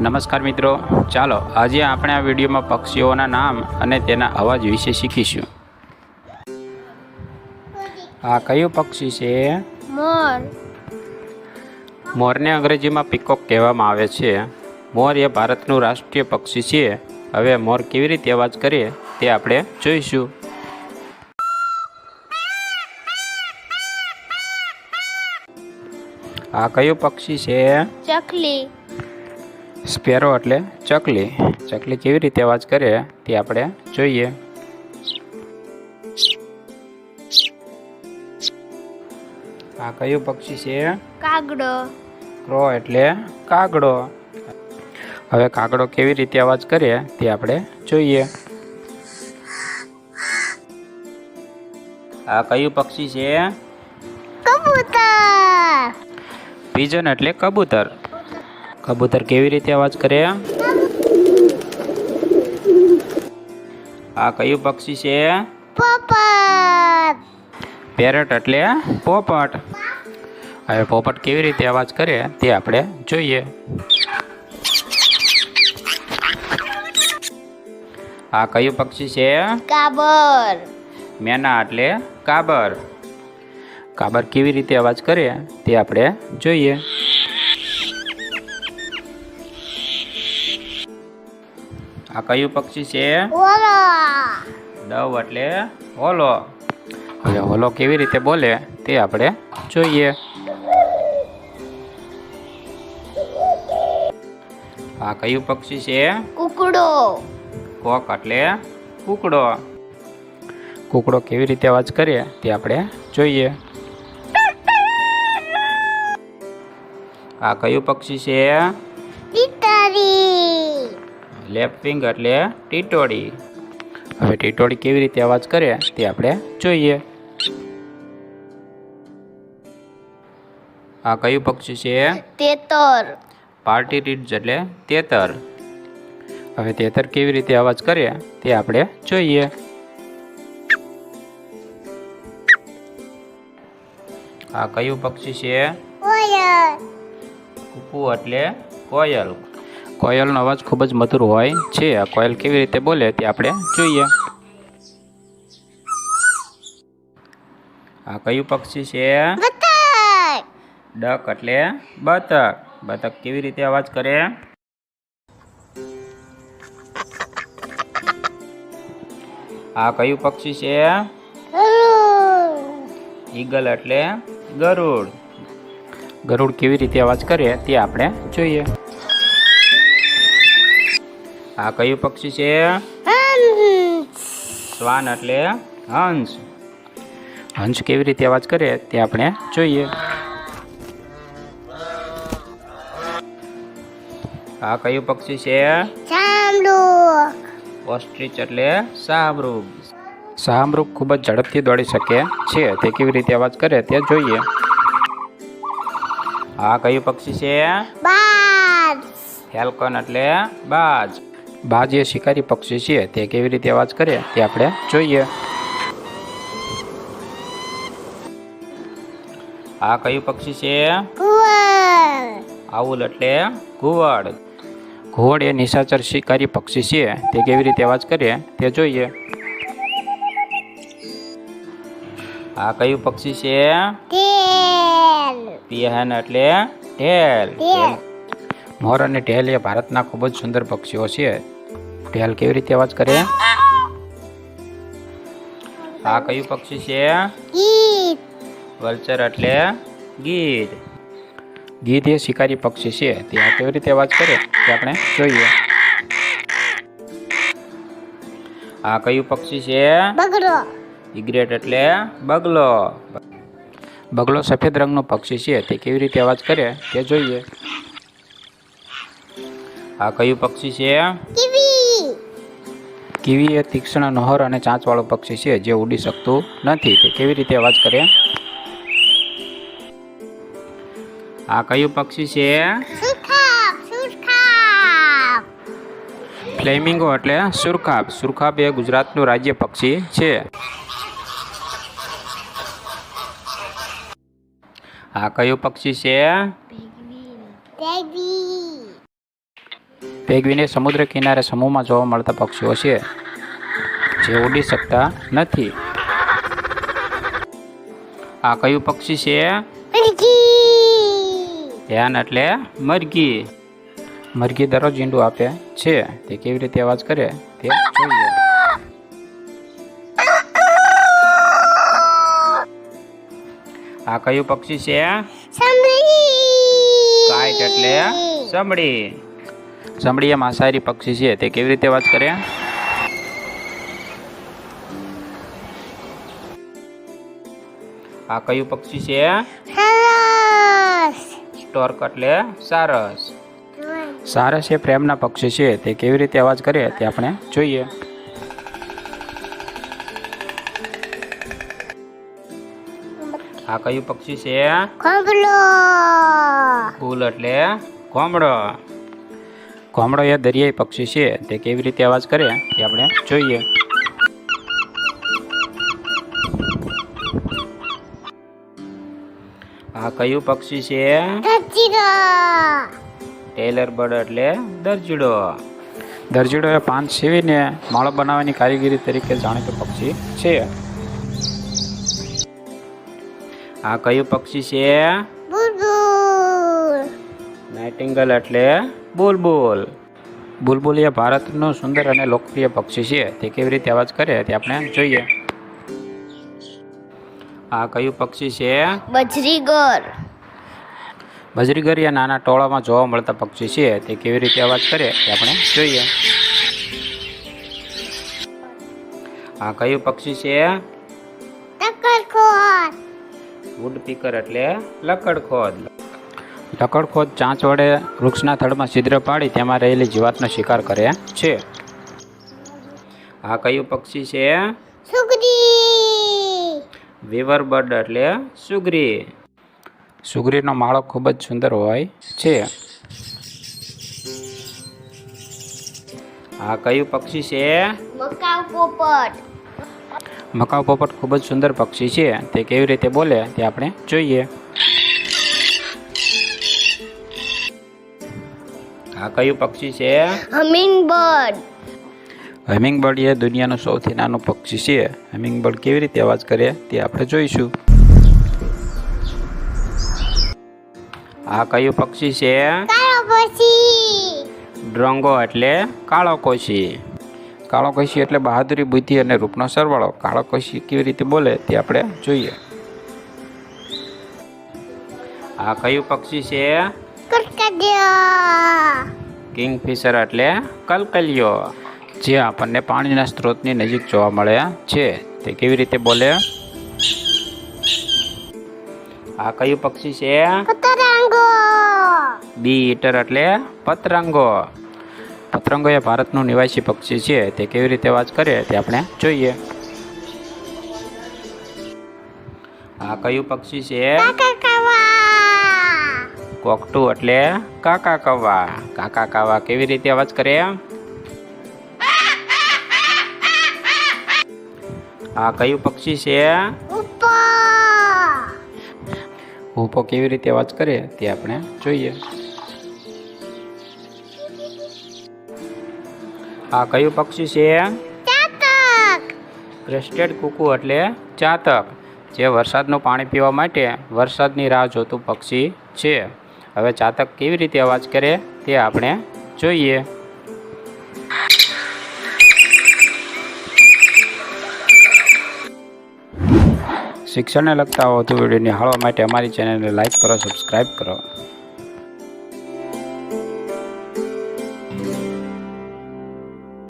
નમસ્કાર મિત્રો. ચાલો આજે આપણે આ વિડીયોમાં પક્ષીઓના નામ અને તેના અવાજ વિશે શીખીશું. આ કયું પક્ષી છે? મોર. મોરને અંગ્રેજીમાં પીકોક કહેવામાં આવે છે. મોર એ ભારતનું રાષ્ટ્રીય પક્ષી છે. હવે મોર કેવી રીતે અવાજ કરે તે આપણે જોઈશું. આ કયું પક્ષી છે? ચકલી. સ્પેરો એટલે ચકલી. ચકલી કેવી રીતે અવાજ કરે તે આપણે જોઈએ. આ કયું પક્ષી છે? કાગડો. ક્રો એટલે કાગડો. હવે કાગડો કેવી રીતે અવાજ કરે તે આપણે જોઈએ. આ કયું પક્ષી છે? કબૂતર. પીજન એટલે કબૂતર. કબૂતર કેવી રીતે અવાજ કરે? આ કયું પક્ષી છે? પોપટ. પેરટ એટલે પોપટ. હવે પોપટ કેવી રીતે અવાજ કરે તે આપણે જોઈએ. આ કયું પક્ષી છે? કાબર મેના એટલે કાબર. કાબર કેવી રીતે અવાજ કરે તે આપણે જોઈએ. આ કયું પક્ષી છે? દવ એટલે હોલો. હવે હોલો કેવી રીતે બોલે તે આપણે જોઈએ. આ કયું પક્ષી છે? કુકડો. કોક એટલે કુકડો. કુકડો કેવી રીતે અવાજ કરે તે આપણે જોઈએ. આ કયું પક્ષી છે? ટીટરી વિંગ એટલે ટીટોડી હવે ટીટોડી કેવી રીતે અવાજ કરે તે આપણે જોઈએ. આ કયું પક્ષી છે? તેતર. પાર્ટી રીડ્સ એટલે તેતર. હવે તેતર કેવી રીતે અવાજ કરે તે આપણે જોઈએ. આ કયું પક્ષી છે? કોયલ. કુકુ એટલે કોયલ. કોયલનો અવાજ ખૂબ જ મધુર હોય છે. આ કોયલ કેવી રીતે બોલે તે આપણે જોઈએ. આ કયું પક્ષી છે? ડક એટલે બતક. બતક કેવી રીતે અવાજ કરે? આ કયું પક્ષી છે? ઈગલ એટલે ગરુડ. ગરુડ કેવી રીતે અવાજ કરે તે આપણે જોઈએ. આ કયું પક્ષી છે? શ્વાન એટલે હંસ. હંસ કેવી રીતે અવાજ કરે તે આપણે જોઈએ. આ કયું પક્ષી છે? ઓસ્ટ્રીચ એટલે શાહમૃગ શાહમૃગ ખૂબ જ ઝડપથી દોડી શકે છે. તે કેવી રીતે અવાજ કરે તે જોઈએ. આ કયું પક્ષી છે? બાજ. ફેલ્કન એટલે બાજ. બાજ એ શિકારી પક્ષી છે તે કેવી રીતે અવાજ કરે તે આપણે જોઈએ. આ કયું પક્ષી છે? આવું એટલે ઘુવડ. ઘુવડ એ નિશાચર શિકારી પક્ષી છે તે કેવી રીતે અવાજ કરે તે જોઈએ. આ કયું પક્ષી છે? પિહન એટલે ઢેલ. મોર અને ઢેલ એ ભારતના ખૂબ જ સુંદર પક્ષીઓ છે. ઢેલ કેવી રીતે અવાજ કરે? આ કયું પક્ષી છે? વલ્ચર એટલે ગીધ ગીધ એ શિકારી પક્ષી છે. તે આ કેવી રીતે અવાજ કરે તે આપણે જોઈએ. આ કયું પક્ષી છે? બગલો. ઇગ્રેટ એટલે બગલો. બગલો સફેદ રંગનો પક્ષી છે. તે કેવી રીતે અવાજ કરે તે જોઈએ. આ કયું પક્ષી છે? કીવી એ તીક્ષ્ણ નહર અને ચાંચવાળું પક્ષી છે જે ઉડી શકતું નથી? તે કેવી રીતે અવાજ કરે આ કયું પક્ષી છે? ફ્લેમિંગો એટલે સુરખાબ. સુરખાબ એ ગુજરાતનું રાજ્ય પક્ષી છે. આ કયું પક્ષી છે? પેગ્વિન સમુદ્ર કિનારે સમૂહમાં જોવા મળતા પક્ષીઓ છે જે ઉડી શકતા નથી. આ કયું પક્ષી છે? ધ્યાન એટલે મરઘી. મરઘી દરરોજ ઈંડું આપે છે તે કેવી રીતે અવાજ કરે તે જોઈએ. આ કયું પક્ષી છે? કાઈટ એટલે સમડી સમડી એ માંસાહારી પક્ષી છે. તે કેવી રીતે અવાજ કરે? આ કયું પક્ષી છે? સ્ટોર્ક એટલે સારસ. સારસ એ પ્રેમના પક્ષી છે. તે કેવી રીતે અવાજ કરે તે આપણે જોઈએ. આ કયું પક્ષી છે? ફૂલ એટલે કોમડો કોમડો એ દરિયાઈ પક્ષી છે. તે કેવી રીતે અવાજ કરે તે આપણે જોઈએ. આ કયું પક્ષી છે? ટેલર બર્ડ એટલે દરજીડો. દરજીડો એ પાન સીવીને માળો બનાવવાની કારીગરી તરીકે જાણીતું પક્ષી છે. આ કયું પક્ષી છે? નાઇટિંગલ એટલે બુલબુલ. બુલબુલ એ ભારતનું સુંદર અને લોકપ્રિય પક્ષી છે. તે કેવી રીતે અવાજ કરે તે આપણે જોઈએ. આ કયું પક્ષી છે? બજરીગર. બજરીગર એ નાના ટોળામાં જોવા મળતા પક્ષી છે. તે કેવી રીતે અવાજ કરે તે આપણે જોઈએ. આ કયું પક્ષી છે? વુડ પીકર એટલે લકડખોદ લકડખોદ ચાંચ વડે વૃક્ષના થડમાં છિદ્ર પાડી તેમાં રહેલી જીવાતનો શિકાર કરે છે. આ કયું પક્ષી છે? વિવર બર્ડ એટલે સુગરી. સુગરીનો માળો ખૂબ જ સુંદર હોય છે. આ કયું પક્ષી છે? મકાવ પોપટ. મકાઉ પોપટ ખૂબ જ સુંદર પક્ષી છે. તે કેવી રીતે બોલે તે આપણે જોઈએ. આ કયું પક્ષી છે? હમિંગ બર્ડ હમિંગ બર્ડ એ દુનિયાનું સૌથી નાનું પક્ષી છે. હમિંગ બર્ડ કેવી રીતે અવાજ કરે તે આપણે જોઈશું. આ કયું પક્ષી છે? કાળો ડ્રંગો એટલે કાળો કોશી. કાળો કોશી એટલે બહાદુરી બુદ્ધિ અને રૂપનો સરવાળો. કાળો કોશી કેવી રીતે બોલે તે આપણે જોઈએ. આ કયું પક્ષી છે? કિંગફિશર એટલે કલકલિયો જે આપણને પાણીના સ્ત્રોતની નજીક જોવા મળે છે. તે કેવી રીતે બોલે? આ કયું પક્ષી છે? પતરાંગો. બી ઈટર એટલે પતરંગો. પતરંગો એ ભારતનું નિવાસી પક્ષી છે. તે કેવી રીતે વાત કરે તે આપણે જોઈએ. આ કયું પક્ષી છે? કોકટું એટલે કાકા કવા. કાકા કાવા કેવી રીતે અવાજ કરે? આ કયું પક્ષી છે? ભૂપો કેવી રીતે અવાજ કરે તે આપણે જોઈએ. આ કયું પક્ષી છે? ક્રેસ્ટેડ કુકુ એટલે ચાતક. જે વરસાદનું પાણી પીવા માટે વરસાદની રાહ જોતું પક્ષી છે. હવે ચાતક કેવી રીતે અવાજ કરે તે આપણે જોઈએ. શિક્ષણને લગતા વધુ વીડિયો નિહાળવા માટે અમારી ચેનલને લાઇક કરો સબસ્ક્રાઈબ કરો.